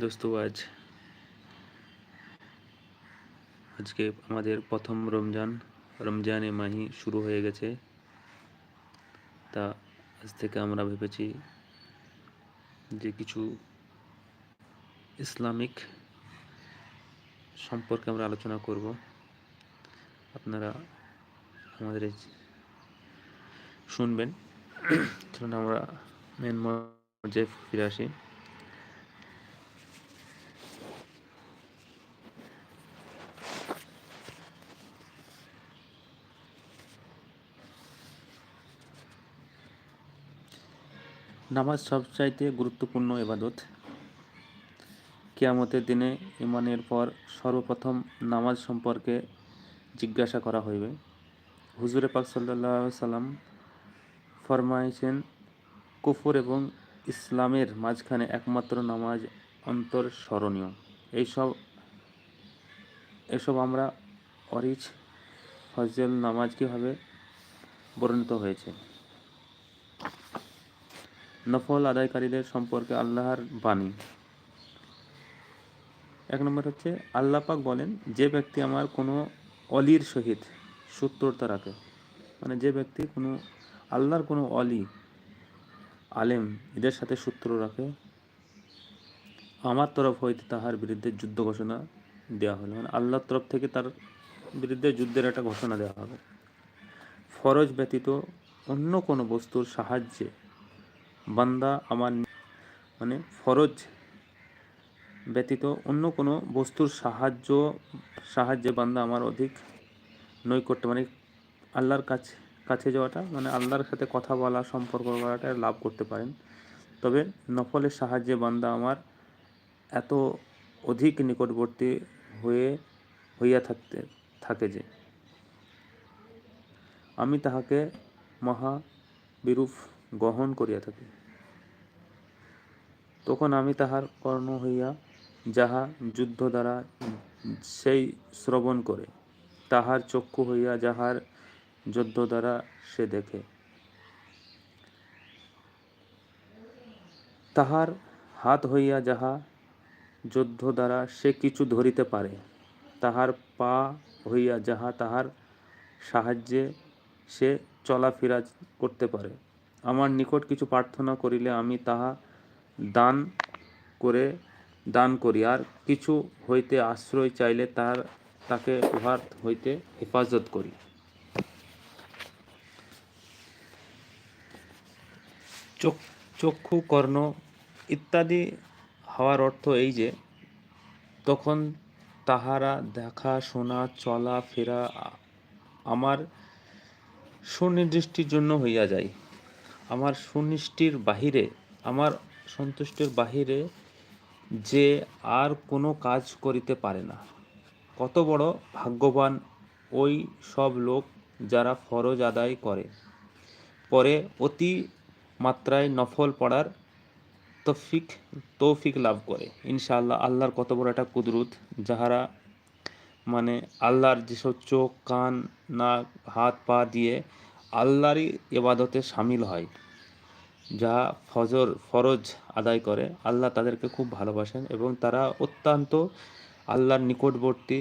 দোস্ত, আজ, আজকে আমাদের প্রথম রমজান। রমজানে মাহি শুরু হয়ে গেছে। তা আজ থেকে আমরা ভেবেছি যে কিছু ইসলামিক সম্পর্কে আমরা আলোচনা করব। আপনারা আমাদের শুনবেন। আমরা মেন মজে ফিরে আসি। নামাজ সবচাইতে গুরুত্বপূর্ণ এবাদত কেয়ামতের দিনে ইমানের পর সর্বপ্রথম নামাজ সম্পর্কে জিজ্ঞাসা করা হইবে। হুজুরে পাক সাল্লাহ সাল্লাম ফরমাইছেন, কুফর এবং ইসলামের মাঝখানে একমাত্র নামাজ অন্তর স্মরণীয়। এইসব এসব আমরা অরিচ ফজল নামাজ কীভাবে বর্ণিত হয়েছে? নফল আদায়কারীদের সম্পর্কে আল্লাহর বাণী। এক নম্বর হচ্ছে, আল্লাহ পাক বলেন, যে ব্যক্তি আমার কোনো অলির সহিত সূত্রতা রাখে মানে যে ব্যক্তি কোনো, আল্লাহর কোনো অলি, আলেম এদের সাথে সূত্র রাখে, আমার তরফ হইতে তাহার বিরুদ্ধে যুদ্ধ ঘোষণা দেওয়া হলো। মানে আল্লাহর তরফ থেকে তার বিরুদ্ধে যুদ্ধের একটা ঘোষণা দেওয়া হবে। ফরজ ব্যতীত অন্য কোনো বস্তুর সাহায্যে বান্দা আমার মানে ফরজ ব্যতীত অন্য কোনো বস্তুর সাহায্য, সাহায্যে বান্দা আমার অধিক নৈকট্য মানে আল্লাহর কাছে কাছে যাওয়াটা মানে আল্লাহর সাথে কথা বলা, সম্পর্ক করাটা লাভ করতে পারেন। তবে নফলের সাহায্যে বান্দা আমার এত অধিক নিকটবর্তী হয়ে, হইয়া থাকতে, থাকে যে। আমি তাহাকে মহা বিরূপ গ্রহণ করিয়া থাকি। তখন আমি তাহার কর্ণ হইয়া যাহা যুদ্ধ দ্বারা সেই শ্রবণ করে, তাহার চক্ষু হইয়া যাহার যুদ্ধ দ্বারা সে দেখে। তাহার হাত হইয়া যাহা যুদ্ধ দ্বারা সে কিছু ধরিতে পারে, তাহার পা হইয়া যাহা তাহার সাহায্যে সে চলাফেরা করতে পারে। আমার নিকট কিছু প্রার্থনা করিলে আমি তাহা দান করে, দান করি। আর কিছু হইতে আশ্রয় চাইলে তার তাকে উহার হইতে হেফাজত করি। চক্ষু, কর্ণ ইত্যাদি হওয়ার অর্থ এই যে, তখন তাহারা দেখা, শোনা, চলা, ফেরা আমার সুনির্দিষ্টির জন্য হইয়া যায়। আমার সুনিষ্টির বাহিরে, আমার সন্তুষ্টির বাহিরে যে আর কোনো কাজ করিতে পারে না। কত বড় ভাগ্যবান ওই সব লোক যারা ফরজ আদায় করে। পরে অতি মাত্রায় নফল পড়ার তৌফিক তৌফিক লাভ করে। ইনশাআল্লাহ আল্লাহর কত বড় একটা কুদরত, যাহারা মানে আল্লাহর যেসব চোখ, কান, নাক, হাত, পা দিয়ে আল্লাহরই এবাদতে সামিল হয়, যা ফজর, ফরজ আদায় করে। আল্লাহ তাদেরকে খুব ভালোবাসেন এবং তারা অত্যন্ত আল্লাহর নিকটবর্তী।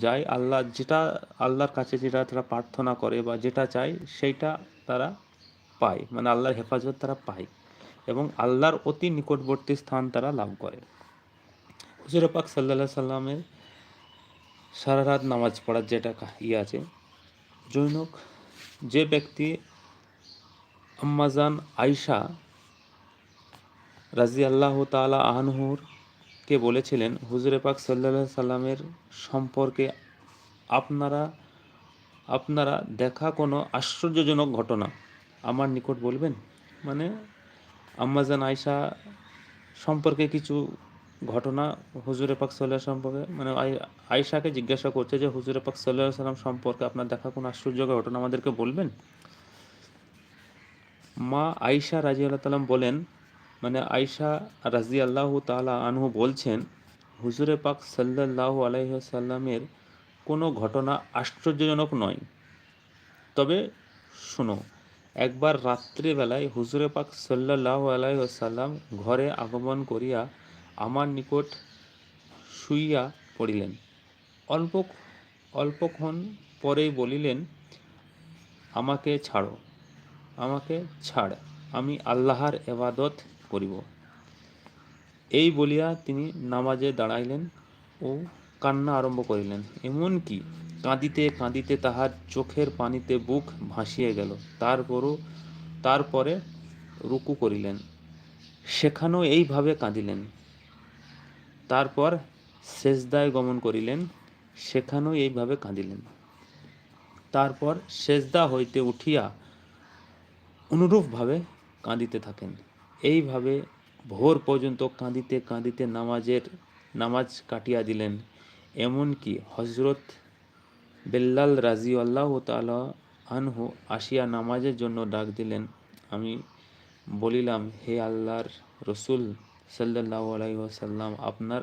যায় আল্লাহ যেটা, আল্লাহর কাছে যেটা তারা প্রার্থনা করে বা যেটা চায়, সেইটা তারা পায়। মানে আল্লাহর হেফাজত তারা পায় এবং আল্লাহর অতি নিকটবর্তী স্থান তারা লাভ করে। হুজুর পাক সাল্লা সাল্লামের সারা রাত নামাজ পড়ার যেটা ইয়ে আছে, জৈনক যে ব্যক্তি আম্মাজান আয়সা রাজি আল্লাহ তালা আহনহুর কে বলেছিলেন, হুজুরে পাক সাল্লা সাল্লামের সম্পর্কে আপনারা আপনারা দেখা কোনো আশ্চর্যজনক ঘটনা আমার নিকট বলবেন? মানে আম্মাজান আয়সা সম্পর্কে কিছু ঘটনা হুজুরে পাক সাল্লাহ সম্পর্কে মানে আয়সাকে জিজ্ঞাসা করছে যে হুজুরে পাক সাল্লাহ সাল্লাম সম্পর্কে আপনার দেখা কোনো আশ্চর্য ঘটনা আমাদেরকে বলবেন? মা আয়সা রাজি আল্লাহ তালাম বলেন মানে আয়সা রাজি আল্লাহ তালা আনহু বলছেন, হুজুরে পাক সাল্লাহ আলাইসাল্লামের কোনো ঘটনা আশ্চর্যজনক নয়। তবে শুনো, একবার রাত্রিবেলায় হুজুরে পাক সাল্লাহ আলাইসাল্লাম ঘরে আগমন করিয়া আমার নিকট শুইয়া পড়িলেন। অল্প, অল্পক্ষণ পরেই বলিলেন, আমাকে ছাড়ো, আমাকে ছাড়, আমি আল্লাহর এবাদত করিব। এই বলিয়া তিনি নামাজে দাঁড়াইলেন ও কান্না আরম্ভ করিলেন। এমনকি কাঁদিতে কাঁদিতে তাহার চোখের পানিতে বুক ভাসিয়ে গেল। তারপরও, তারপরে রুকু করিলেন। সেখানেও এইভাবে কাঁদিলেন। তারপর সেজদায় গমন করিলেন, সেখানেও এইভাবে কাঁদিলেন। তারপর সেজদা হইতে উঠিয়া অনুরূপভাবে কাঁদিতে থাকেন। এইভাবে ভোর পর্যন্ত কাঁদিতে কাঁদিতে নামাজের নামাজ কাটিয়া দিলেন। এমনকি হজরত বেল্লাল রাজি আল্লাহ তালা আনহু আসিয়া নামাজের জন্য ডাক দিলেন। আমি বলিলাম, হে আল্লাহর রসুল সাল্লাহ আলাইসাল্লাম আপনার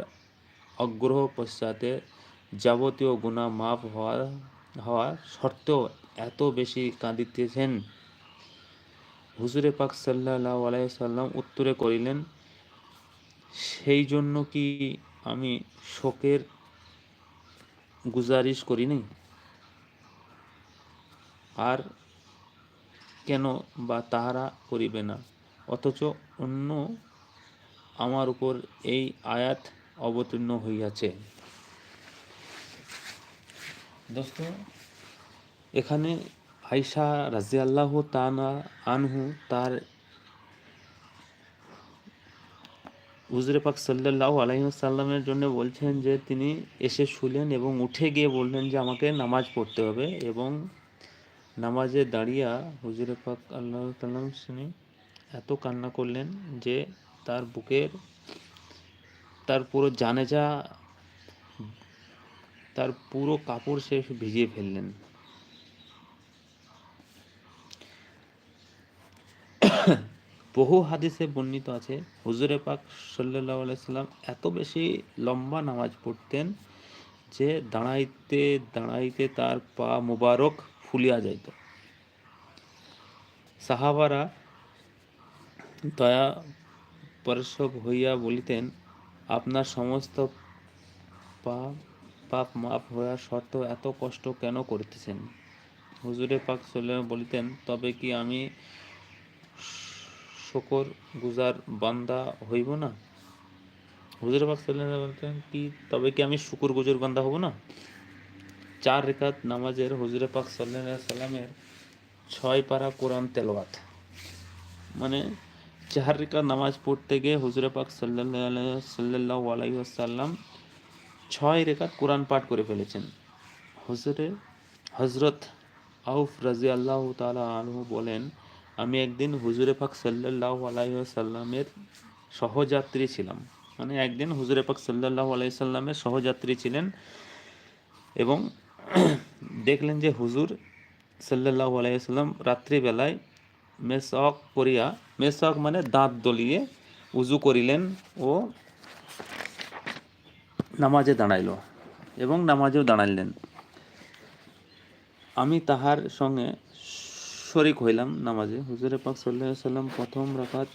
অগ্রহ পশ্চাতে যাবতীয় গুণা মাফ হওয়া হওয়া সত্ত্বেও এত বেশি কাঁদিতেছেন। হুজুরে পাক সাল্লাহ আলাইসাল্লাম উত্তরে করিলেন, সেই জন্য কি আমি শোকের গুজারিশ করিনি আর কেন বা তাহারা করিবে না? অথচ অন্য আমার উপর এই আয়াত অবতীর্ণ হইয়াছে। দোস্ত, এখানে আইসা রাজিয়াল্লাহ তানা আনহু তার হুজরে পাক সাল্লাহ আলাইসাল্লামের জন্য বলছেন যে তিনি এসে শুলেন এবং উঠে গিয়ে বললেন যে আমাকে নামাজ পড়তে হবে এবং নামাজে দাঁড়িয়া হুজুরে পাক আল্লাহ সাল্লাম এত কান্না করলেন যে তার বুকের, তার পুরো জানেজা, তার পুরো কাপড় সে ভিজিয়ে ফেললেন। বহু হাদিসে বর্ণিত আছে, হুজুরে পাক সাল্লাহ আলাইসাল্লাম এত বেশি লম্বা নামাজ পড়তেন যে দাঁড়াইতে দাঁড়াইতে তার পা মুবারক ফুলিয়া যাইত। সাহাবারা দয়া পরশব হইয়া বলিতেন, আপনার সমস্ত পাপ পাপ মাপ হওয়া সত্ত্বেও এত কষ্ট কেন করতেছেন? হুজুরে পাক সাল্লাম বলিতেন, তবে কি আমি শকর গুজার বান্দা হইব না? হুজুর পাক সাল্লাম বলতেন, কি, তবে কি আমি শুকুর গুজুর বান্দা হব না? চার রেখাত নামাজের হুজুরে পাক সাল্লাহ সাল্লামের ছয় পারা কোরআন তেলোয়াত মানে রেখা নামাজ পড়তে গিয়ে হুজুরে পাক সাল্লাহ আলাইসাল্লাম ছয় রেখাত কোরআন পাঠ করে ফেলেছেন। হুজুরে হজরত আউফ রাজি আল্লাহ তালা আনহু বলেন, আমি একদিন হুজুরে পাক সাল্লাহ আলাইসাল্লামের সহযাত্রী ছিলাম। মানে একদিন হুজুরে পাক সাল্লাহ আলাইসাল্লামের সহযাত্রী ছিলেন এবং দেখলেন যে হুজুর সাল্লাহ আলাইসাল্লাম রাত্রিবেলায় মেসক করিয়া মেসক মানে দাঁত দলিয়ে উজু করিলেন ও নামাজে দাঁড়াইল এবং নামাজেও দাঁড়াইলেন। আমি তাহার সঙ্গে শরিক হইলাম নামাজে। হুজুরে পাক সাল্লাম প্রথম রাকাত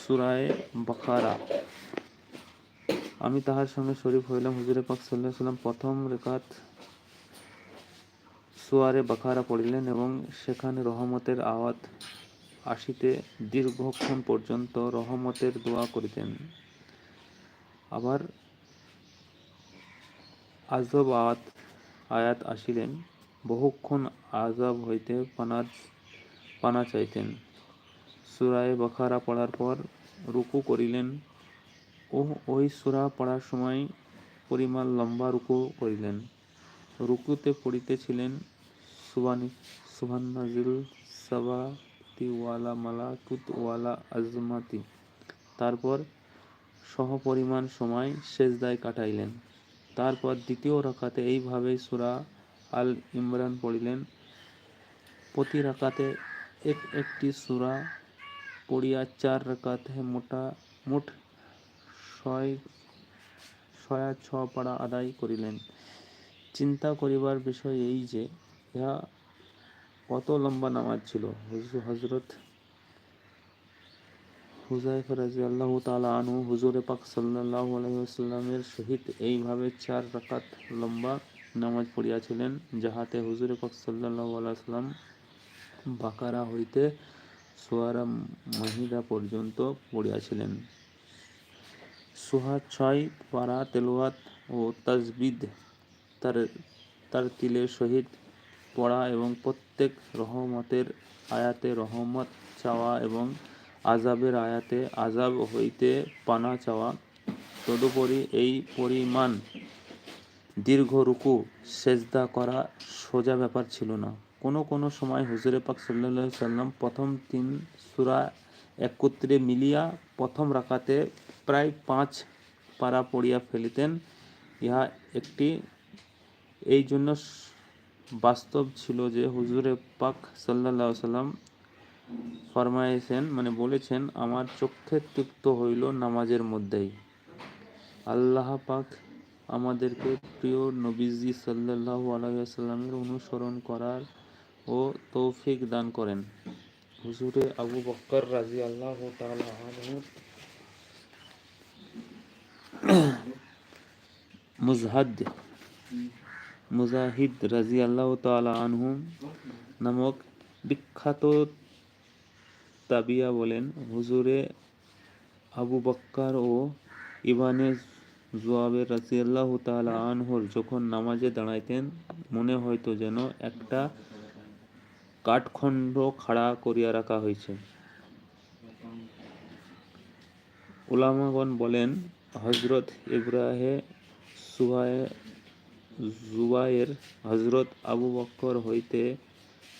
সুরায় বখারা আমি তাহার সঙ্গে শরীফ হইলাম। হুজুরে পাক সাল্লাম প্রথম রেখাত সুয়ারে বাখারা পড়িলেন এবং সেখানে রহমতের আওয়াজ আসিতে দীর্ঘক্ষণ পর্যন্ত রহমতের দোয়া করিতেন। আবার আজব আয়াত আয়াত আসিলেন, বহুক্ষণ আজব হইতে পানার পানা চাইতেন। সুরায় বখারা পড়ার পর রুকু করিলেন। ও ওই সুরা পড়ার সময় পরিমাণ লম্বা রুকু করিলেন। রুকুতে পড়িতেছিলেন সুবানি সুবান্নাজিল সাবাতিওয়ালা মালাকুতওয়ালা আজমাতি। তারপর সহপরিমাণ সময় সেজদায় কাটাইলেন। তারপর দ্বিতীয় রাকাতে এইভাবেই সুরা আল ইমরান পড়িলেন। প্রতি রাকাতে এক একটি সুরা পড়িয়া চার রাকাতে মোটা, মোট ছয়, ছয়া ছ পাড়া আদায় করিলেন। চিন্তা করিবার বিষয় এই যে, ইহা কত লম্বা নামাজ ছিল? হজরত হুজাইফা রাজি আল্লাহ তালা আনহু হুজুরে পাক সাল্লাহ আলহিহাস্লামের সহিত এইভাবে চার রাকাত লম্বা নামাজ পড়িয়াছিলেন, যাহাতে হুজুরে পাক সাল্লাহ আলাইসাল্লাম বাকারা হইতে সোয়ারা মাহিদা পর্যন্ত পড়িয়াছিলেন। সোহা ছয়, পারা তেলোয়াত ও তাজবিদ তার তার তিলের সহিত পড়া এবং প্রত্যেক রহমতের আয়াতে রহমত চাওয়া এবং আজাবের আয়াতে আজাব হইতে পানা চাওয়া। তদুপরি এই পরিমাণ দীর্ঘ রুকু, সেজদা করা সোজা ব্যাপার ছিল না। কোনো কোনো সময় হুজুরে পাক সাল্লাহ সাল্লাম প্রথম তিন সুরা একত্রে মিলিয়া প্রথম রাকাতে প্রায় পাঁচ পারা পড়িয়া ফেলিতেন। ইহা একটি, এই জন্য বাস্তব ছিল যে হুজুরে পাক সাল্লাহ সাল্লাম ফরমাইছেন মানে বলেছেন, আমার চক্ষে তৃপ্ত হইল নামাজের মধ্যেই। আল্লাহ পাক আমাদেরকে প্রিয় নবীজি সাল্লাহ আলাইসাল্লামের অনুসরণ করার ও তৌফিক দান করেন। হুজুরে আবু বক্কর রাজি আল্লাহ মুজহাদ মুজাহিদ রাজি আল্লাহ তালা আনহু নামক বিখ্যাত তাবিয়া বলেন, হুজুরে আবু বক্কার ও ইবানে জুয়াবের রাজিয়াল্লাহ তালা আনহর যখন নামাজে দাঁড়াইতেন, মনে হয়তো যেন একটা কাঠখণ্ড খাড়া করিয়া রাখা হয়েছে উলামাগণ বলেন হজরত ইব্রাহে সুহায়ে জুবায়ের হজরত আবু বক্কর হইতে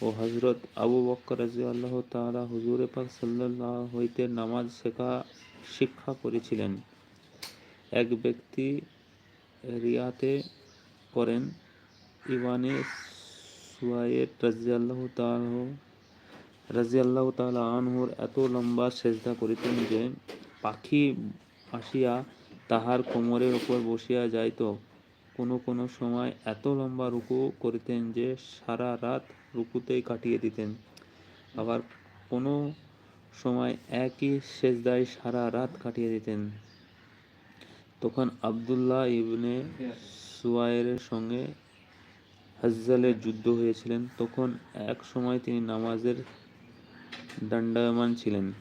ও হজরত আবু বক্কর রাজি আল্লাহ তালা হুজুরে পাক সাল্লাহ হইতে নামাজ শেখা শিক্ষা করেছিলেন এক ব্যক্তি রিয়াতে করেন ইবানে সুয়াইয়ের রাজি আল্লাহ তাল রাজি আল্লাহ তালা আনহুর এত লম্বা সেজদা করিতেন যে পাখি আসিয়া তাহার কোমরের উপর বসিয়া যাইত। কোনো কোনো সময় এত লম্বা রুকু করিতেন যে সারা রাত রুকুতেই কাটিয়ে দিতেন। আবার কোনো সময় একই সেজদায় সারা রাত কাটিয়ে দিতেন। তখন আবদুল্লাহ ইবনে সুয়াইরের সঙ্গে হাজ্জালের যুদ্ধ হয়েছিলেন। তখন এক সময় তিনি নামাজের দণ্ডায়মান ছিলেন,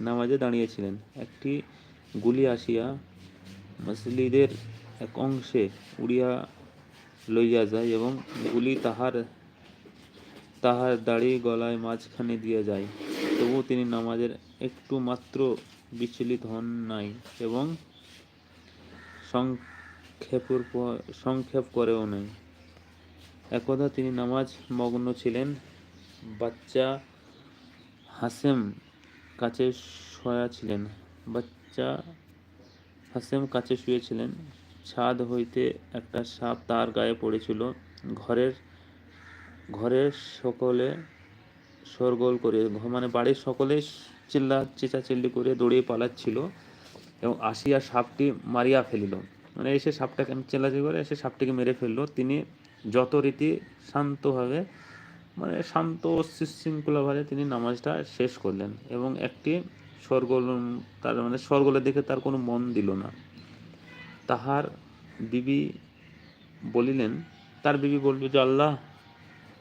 নামাজে দাঁড়িয়েছিলেন। একটি গুলি আসিয়া মসজিদের এক অংশে উড়িয়া লইয়া যায় এবং গুলি তাহার তাহার দাড়ি গলায় মাঝখানে দিয়ে যায়। তবু তিনি নামাজের একটু মাত্র বিচলিত হন নাই এবং সংক্ষেপের সংক্ষেপ করেও নাই। একদা তিনি নামাজ মগ্ন ছিলেন। বাচ্চা হাসেম কাছে শোয়া ছিলেন। বাচ্চা হাসেম কাছে শুয়েছিলেন। ছাদ হইতে একটা সাপ তার গায়ে পড়েছিল। ঘরের ঘরের সকলে শোরগোল করে মানে বাড়ির সকলে চিল্লা, চেঁচাচিল্লি করে দৌড়িয়ে পালাচ্ছিল এবং আসিয়া সাপটি মারিয়া ফেলিল। মানে এসে সাপটাকে চেল্লাচি করে এসে সাপটিকে মেরে ফেলল। তিনি যত রীতি শান্তভাবে মানে শান্ত শৃঙ্খলাভাবে তিনি নামাজটা শেষ করলেন এবং একটি স্বর্গল তার মানে স্বর্গলের দিকে তার কোনো মন দিল না। তাহার বিবি বলিলেন, তার বিবি বলবে যে, আল্লাহ,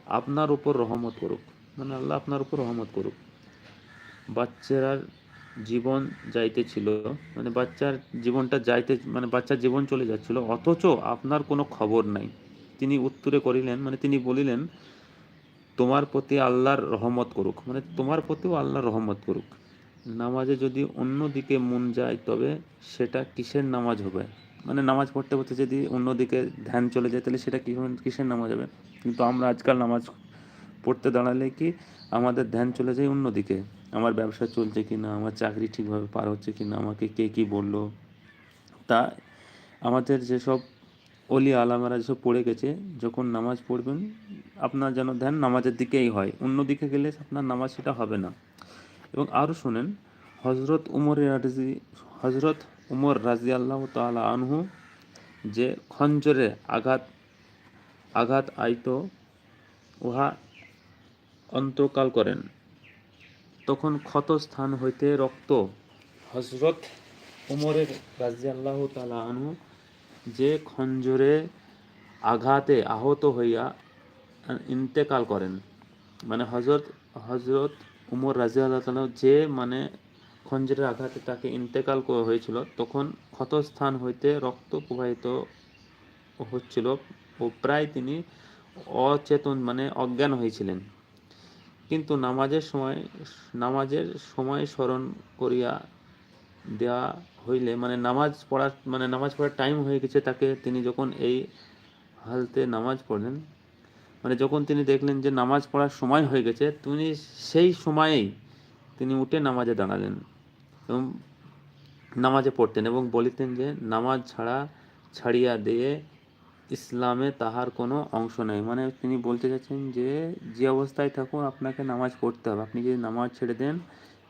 আপনার উপর রহমত করুক। মানে আল্লাহ আপনার উপর রহমত করুক। বাচ্চার জীবন যাইতেছিল মানে বাচ্চার জীবনটা যাইতে মানে বাচ্চার জীবন চলে যাচ্ছিল, অথচ আপনার কোনো খবর নাই। তিনি উত্তরে করিলেন মানে তিনি বলিলেন, তোমার প্রতি আল্লাহর রহমত করুক। মানে তোমার প্রতিও আল্লাহর রহমত করুক। নামাজে যদি অন্য দিকে মন যায়, তবে সেটা কিসের নামাজ হবে? মানে নামাজ পড়তে পড়তে যদি অন্যদিকে ধ্যান চলে যায়, তাহলে সেটা কি কিসের নামাজ হবে? কিন্তু আমরা আজকাল নামাজ পড়তে দাঁড়ালে কি আমাদের ধ্যান চলে যায় অন্যদিকে? আমার ব্যবসা চলছে কি না আমার চাকরি ঠিকভাবে পার হচ্ছে কি না আমাকে কে কী বলল? তা আমাদের যেসব অলি আলামারা যেসব পড়ে গেছে, যখন নামাজ পড়বেন, আপনার যেন ধ্যান নামাজের দিকেই হয়। অন্য দিকে গেলে আপনার নামাজ সেটা হবে না। এবং আরও শোনেন হজরত উমর হজরত উমর রাজি আল্লাহ তালা আনহু যে খঞ্জরে আঘাত আঘাত আইত, উহা অন্তকাল করেন। তখন ক্ষত স্থান হইতে রক্ত হজরত উমরের রাজি আল্লাহ তালা আনহু যে খঞ্জরে আঘাতে আহত হইয়া ইন্তেকাল করেন। মানে হজরত হজরত উমর রাজি আল্লাহ তালা যে মানে খঞ্জরের আঘাতে তাকে ইন্তেকাল হয়েছিল, তখন ক্ষতস্থান হইতে রক্ত প্রবাহিত হচ্ছিল ও প্রায় তিনি অচেতন মানে অজ্ঞান হয়েছিলেন কিন্তু নামাজের সময় নামাজের সময় স্মরণ করিয়া দেয়া হইলে মানে নামাজ পড়ার মানে নামাজ পড়ার টাইম হয়ে গেছে তাকে তিনি যখন এই হালতে নামাজ পড়লেন মানে যখন তিনি দেখলেন যে নামাজ পড়ার সময় হয়ে গেছে, তিনি সেই সময়েই তিনি উঠে নামাজে দাঁড়ালেন। এবং নামাজে পড়তেন এবং বলিতেন যে, নামাজ ছাড়া ছাড়িয়া দিয়ে ইসলামে তাহার কোনো অংশ নেই। মানে তিনি বলতে চাচ্ছেন যে যে অবস্থায় থাকুন, আপনাকে নামাজ পড়তে হবে। আপনি যদি নামাজ ছেড়ে দেন,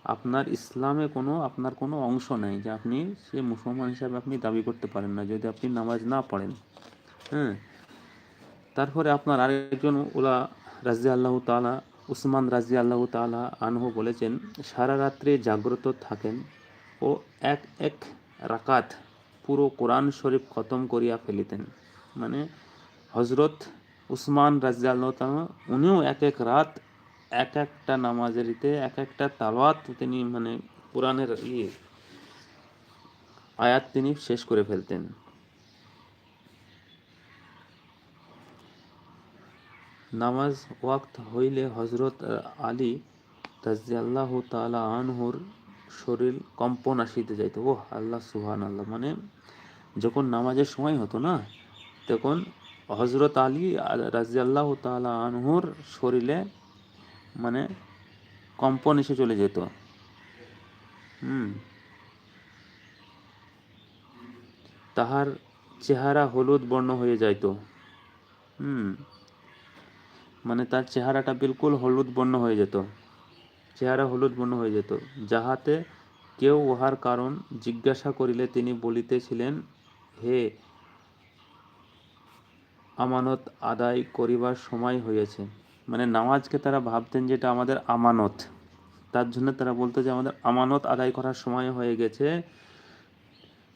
আপনার ইসলামে কোনো, আপনার কোনো অংশ নেই যে আপনি সে মুসলমান হিসাবে আপনি দাবি করতে পারেন না, যদি আপনি নামাজ না পড়েন। হ্যাঁ। তারপরে আপনার আরেকজন ওলা রাজি আল্লাহ তালা উসমান রাজি আল্লাহ তালা আনহু বলেছেন, সারা রাত্রে জাগ্রত থাকেন ও এক এক রাকাত পুরো কোরআন শরীফ খতম করিয়া ফেলিতেন। মানে হজরত উসমান রাজি আল্লাহ তালা উনিও এক এক রাত এক একটা নামাজেরিতে এক একটা তালাওয়াত তিনি মানে কোরআনের ইয়ে আয়াত তিনি শেষ করে ফেলতেন। নামাজ ওয়াক্ত হইলে হজরত আলী রাজিয়াল্লাহ তালা আনহুর শরীর কম্পন আসিতে যাইত। ও আল্লাহ সুহান আল্লাহ মানে যখন নামাজের সময় হতো না, তখন হজরত আলী রাজিয়াল্লাহ তালা আনহুর শরীরে মানে কম্পন এসে চলে যেত। হুম। তাহার চেহারা হলুদ বর্ণ হয়ে যাইত। হুম। মানে তার চেহারাটা বিলকুল হলুদ বর্ণ হয়ে যেত। চেহারা হলুদ বর্ণ হয়ে যেত, যাহাতে কেউ উহার কারণ জিজ্ঞাসা করিলে তিনি বলিতেছিলেন, হে, আমানত আদায় করিবার সময় হয়েছে মানে নামাজকে তারা ভাবতেন যেটা আমাদের আমানত। তার জন্য তারা বলতো যে আমাদের আমানত আদায় করার সময় হয়ে গেছে,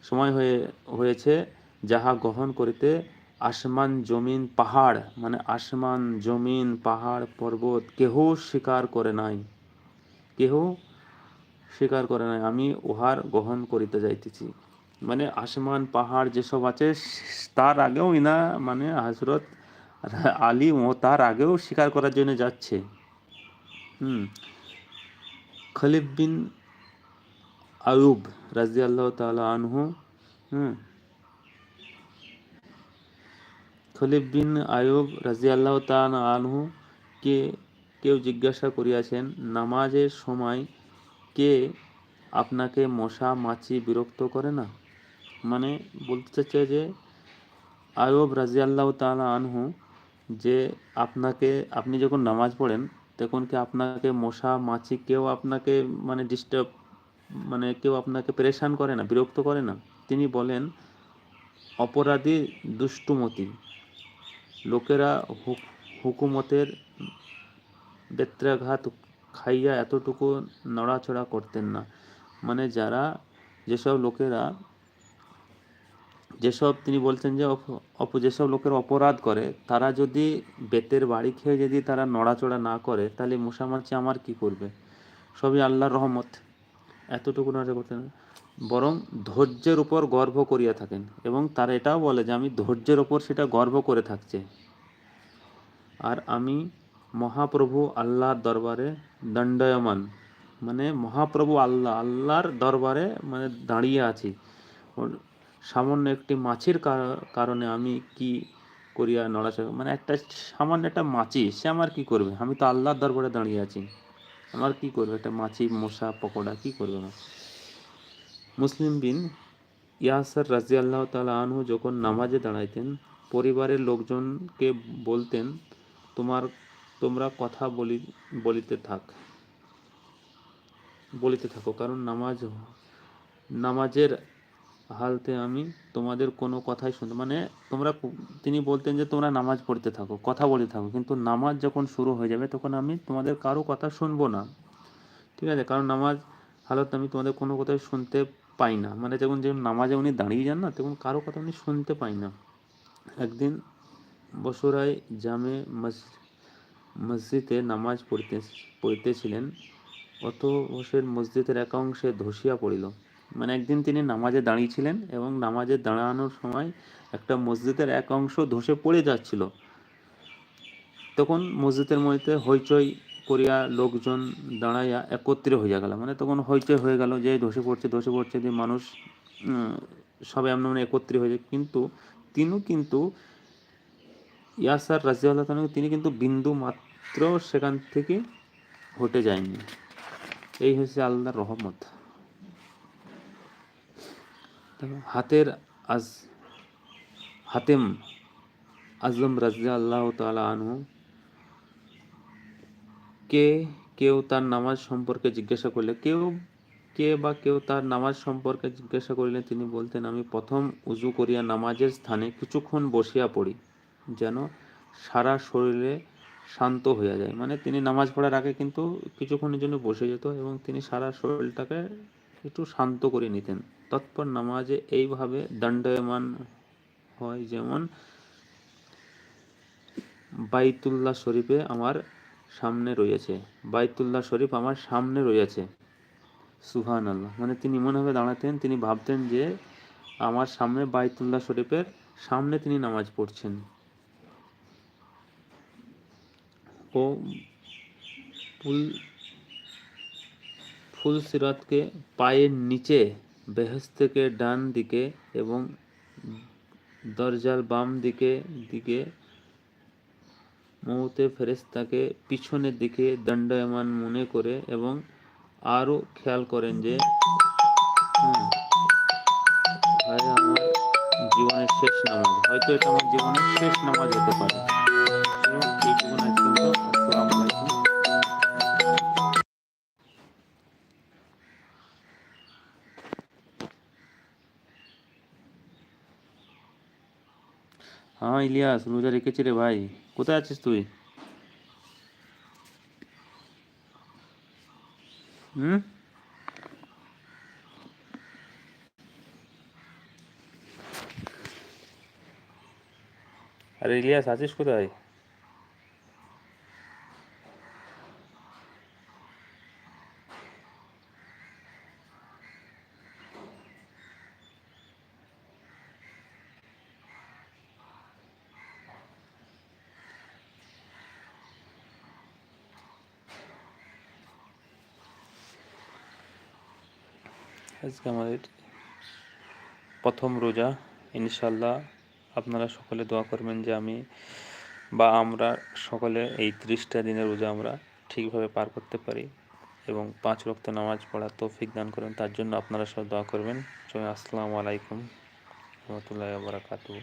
সময় হয়ে, হয়েছে, যাহা গ্রহণ করিতে আসমান জমিন পাহাড় মানে আসমান জমিন পাহাড় পর্বত কেহ স্বীকার করে নাই। কেহ স্বীকার করে নাই, আমি উহার গ্রহণ করিতে যাইতেছি। মানে আসমান পাহাড় যেসব আছে, তার আগেও ইনা মানে হজরত আলী ও তার আগেও স্বীকার করার জন্য যাচ্ছে। হুম। খলিফ বিন আয়ুব রাজি আল্লাহ তালা আনহু, হুম খলিফ বিন আয়ুব রাজি আল্লাহ তালা আনহু কে, কেউ জিজ্ঞাসা করিয়াছেন, নামাজের সময় কে আপনাকে মশা, মাছি বিরক্ত করে না? মানে বলতে চাচ্ছে যে আয়ুব রাজি আল্লাহ তালা আনহু যে আপনাকে, আপনি যখন নামাজ পড়েন, তখন কি আপনাকে মশা, মাছি কেউ আপনাকে মানে ডিস্টার্ব মানে কেউ আপনাকে পরেশান করে না, বিরক্ত করে না? তিনি বলেন, অপরাধী দুষ্টুমতি। লোকেরা হুক- হুকুমতের বেত্রাঘাত খাইয়া এতটুকু নড়াচড়া করতেন না। মানে যারা, যেসব লোকেরা, যেসব তিনি বলছেন যে অপ- যেসব লোকের অপরাধ করে, তারা যদি বেতের বাড়ি খেয়ে যদি তারা নড়াচড়া না করে, তাহলে মশামাছি আমার কি করবে? সবই আল্লাহর রহমত। এতটুকু নড়াচড়া করতেন না। বরং ধৈর্যের উপর গর্ব করিয়া থাকেন এবং তারা এটাও বলে যে আমি ধৈর্যের উপর সেটা গর্ব করে থাকছে। আর আমি মহাপ্রভু আল্লাহর দরবারে দণ্ডায়মান মানে মহাপ্রভু আল্লাহ, আল্লাহর দরবারে মানে দাঁড়িয়ে আছি। সামান্য একটি মাছির কার- কারণে আমি কি করিয়া নড়াচড়া মানে একটা সামান্য একটা মাছি, সে আমার কি করবে? আমি তো আল্লাহর দরবারে দাঁড়িয়ে আছি। আমার কি করবে? একটা মাছি, মশা, পকোড়া কি করবে? আমার মুসলিম বিন ইয়াসার রাজি আল্লাহ তালা আনহু যখন নামাজে দাঁড়াইতেন, পরিবারের লোকজনকে বলতেন, তোমার, তোমরা কথা বলি, বলিতে থাক, বলিতে থাকো, কারণ নামাজ, নামাজের হালতে আমি তোমাদের কোনো কথাই শুনতে মানে তোমরা তিনি বলতেন যে, তোমরা নামাজ পড়তে থাকো, কথা বলতে থাকো, কিন্তু নামাজ যখন শুরু হয়ে যাবে, তখন আমি তোমাদের কারও কথা শুনব না। ঠিক আছে, কারণ নামাজ হালত আমি তোমাদের কোনো কথাই শুনতে পাই না। মানে যখন যে নামাজে উনি দাঁড়িয়ে যান না, তখন কারও কথা উনি শুনতে পাই না। একদিন বসরায় জামে মস- মসজিদে নামাজ পড়তে, পড়িতেছিলেন অত বসের মসজিদের এক অংশে ধসিয়া পড়িল। মানে একদিন তিনি নামাজে দাঁড়িয়েছিলেন এবং নামাজে দাঁড়ানোর সময় একটা মসজিদের এক অংশ ধসে পড়ে যাচ্ছিল। তখন মসজিদের মধ্যে হইচই করিয়া লোকজন দাঁড়াইয়া একত্রে হইয়া গেল। মানে তখন হইচই হয়ে গেল যে ধসে পড়ছে ধসে পড়ছে যে মানুষ সবাই এমন মানে একত্রে হয়ে যায়। কিন্তু তিনিও কিন্তু, ইয়াসার রাজিউল্লাহ তিনি কিন্তু বিন্দু মাত্র সেখান থেকে হটে যায়নি। এই হচ্ছে আল্লাহর রহমত। হাতের আজ, হাতেম আজম রাজিয়া আল্লাহ তালা আনহু কে, কেউ তার নামাজ সম্পর্কে জিজ্ঞাসা করলে, কেউ কে বা কেউ তার নামাজ সম্পর্কে জিজ্ঞাসা করিলে তিনি বলতেন, আমি প্রথম উজু করিয়া নামাজের স্থানে কিছুক্ষণ বসিয়া পড়ি, যেন সারা শরীরে শান্ত হইয়া যায়। মানে তিনি নামাজ পড়ার আগে কিন্তু কিছুক্ষণের জন্য বসে যেত এবং তিনি সারা শরীরটাকে একটু শান্ত করে নিতেন। তৎপর নামাজে এইভাবে দণ্ডায়মান হয়, যেমন বাইতুল্লাহ শরীফে আমার সামনে রয়েছে। বাইতুল্লাহ শরীফ আমার সামনে রয়েছে। সুহান আল্লাহ মানে তিনি এমনভাবে দাঁড়াতেন, তিনি ভাবতেন যে আমার সামনে বাইতুল্লাহ শরীফের সামনে তিনি নামাজ পড়ছেন। ও ফুল ফুল সিরাতকে পায়ের নিচে বেহেস থেকে ডান দিকে এবং দরজার বাম দিকে দিকে মৌতে ফেরেস্তাকে পিছনের দিকে দণ্ডায়মান মনে করে এবং আরও খেয়াল করেন যে আমার জীবনের শেষ নামাজ, হয়তো এটা আমার জীবনের শেষ নামাজ হতে পারে। ইলিয়াস রোজা রেখেছি রে ভাই। কোথায় আছিস তুই? হুম? আরে ইলিয়াস আছিস কোথায়? আজকে আমাদের প্রথম রোজা ইনশাল্লাহ আপনারা সকলে দোয়া করবেন যে আমি বা আমরা সকলে এই ত্রিশটা দিনের রোজা আমরা ঠিকভাবে পার করতে পারি এবং পাঁচ রক্ত নামাজ পড়া তৌফিক দান করেন। তার জন্য আপনারা সব দোয়া করবেন। আসসালামু আলাইকুম। রহমতুল্লাহ বারাকাতু